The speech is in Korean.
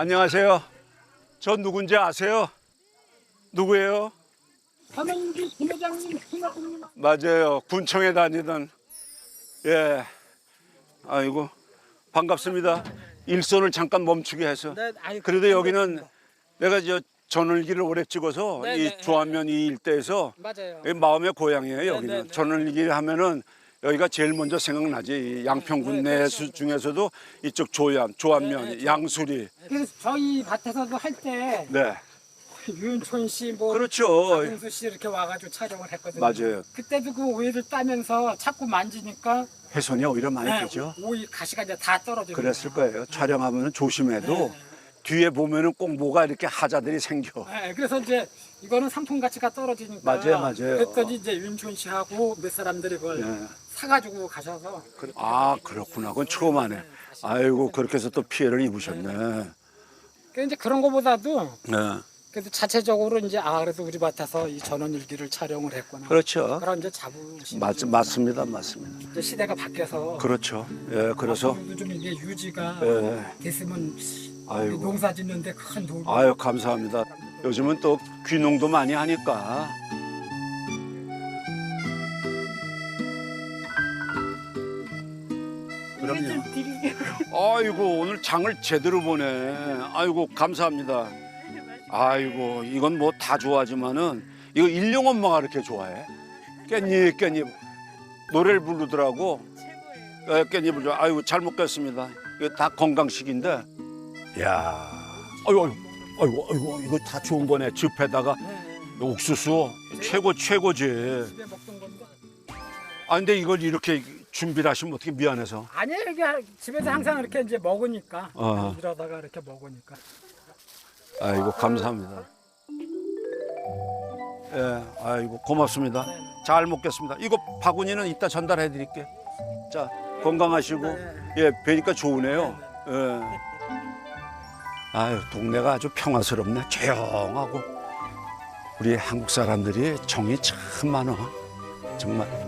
안녕하세요. 저 누군지 아세요? 누구예요? 삼행기 김회장님, 김학국님 맞아요. 군청에 다니던 예. 아이고 반갑습니다. 일선을 잠깐 멈추게 해서. 네, 그래도 여기는 내가 저 전월기를 오래 찍어서 네, 이 네. 조안면 이 일대에서 맞아요. 이 마음의 고향이에요. 네, 여기는 네, 네. 전월기 하면은 여기가 제일 먼저 생각나지. 이 양평군 네, 내수 중에서도 이쪽 네, 네. 양수리. 그래서 저희 밭에서도 할 때 네. 유은촌 씨, 뭐 그렇죠. 박은수 씨 이렇게 와가지고 촬영을 했거든요. 맞아요. 그때도 그 오이를 따면서 자꾸 만지니까 훼손이 오히려 많이 네, 되죠. 오이 가시가 이제 다 떨어지는 그랬을 거예요. 촬영하면 조심해도 네. 뒤에 보면은 꼭 뭐가 이렇게 하자들이 생겨. 네, 그래서 이제 이거는 상품 가치가 떨어지니까 맞아요, 맞아요. 그랬더니 이제 윤촌 씨하고 몇 사람들이 그걸 네. 사가지고 가셔서 아 그렇구나. 그건 처음 하네. 아이고 그렇게 해서 또 피해를 입으셨네. 그 이제 그런 거보다도 네. 그래도 자체적으로 이제 아 그래도 우리 밭에서 이 전원 일기를 촬영을 했구나. 그렇죠. 그런 이제 자부심. 맞, 맞습니다. 맞습니다. 이제 시대가 바뀌어서 그렇죠. 예, 그래서 앞으로도 좀 이게 유지가 예. 됐으면 아이고. 농사 짓는데 큰 도움이. 아유 감사합니다. 요즘은 또 귀농도 많이 하니까. 그럼요. 아이고 오늘 장을 제대로 보네. 아이고 감사합니다. 아이고 이건 뭐 다 좋아하지만은 이거 일용 엄마가 이렇게 좋아해. 깻잎 깻잎 노래를 부르더라고. 예, 깻잎을 좋아. 아이고 잘 먹겠습니다. 이거 다 건강식인데. 야, 아이고 아이고 아이고 아이고 이거 다 좋은 거네. 즙에다가 옥수수 최고 최고지. 집에 먹던 건데. 아 근데 이걸 이렇게 준비를 하시면 어떻게 미안해서. 아니에요 이게 집에서 항상 이렇게 이제 먹으니까 어. 이러다가 이렇게 먹으니까. 아이고 감사합니다. 예, 아이고 고맙습니다. 잘 먹겠습니다. 이거 바구니는 이따 전달해 드릴게. 자 건강하시고 예 뵈니까 좋으네요. 예. 아유 동네가 아주 평화스럽네. 조용하고 우리 한국 사람들이 정이 참 많아. 정말.